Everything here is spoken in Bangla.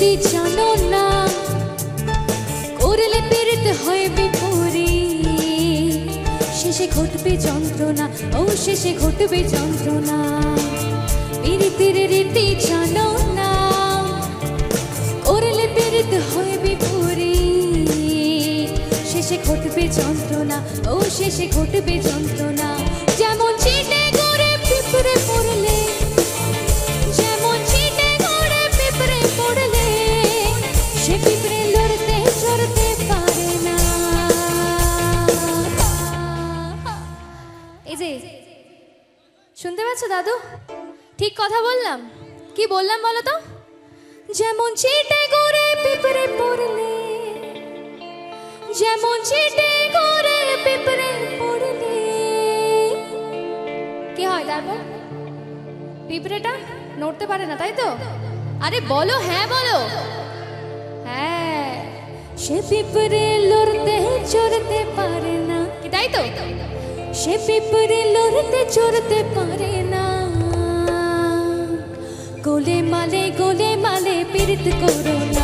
রীতি জানো না? করলে পীড়িত হয় বিপরীত। শেষে ঘটবে যন্ত্রণা, ও শেষে ঘটবে যন্ত্রণা। পীড়িতের রীতি জানো না? করলে পীড়িত হয় বিপরীত। শেষে ঘটবে যন্ত্রণা, ও শেষে ঘটবে যন্ত্রণা। যে শুনতে পাচ্ছ, দাদু? ঠিক কথা বললাম? কি বললাম বলো তো? যেমন ছিটে করে পিঁপড়ে পড়লে, যেমন ছিটে করে পিঁপড়ে পড়লে। কি হয় তারপর পিঁপড়েটা নড়তে পারে না, তাই তো? আরে বলো হ্যাঁ বলো। হ্যাঁ সে পিঁপড়ে লড়তে চড়তে পারে না তাই তো সে পিঁপড়ে লড়তে চড়তে পারে না গোলে মালে গোলে মালে পীড়িত করো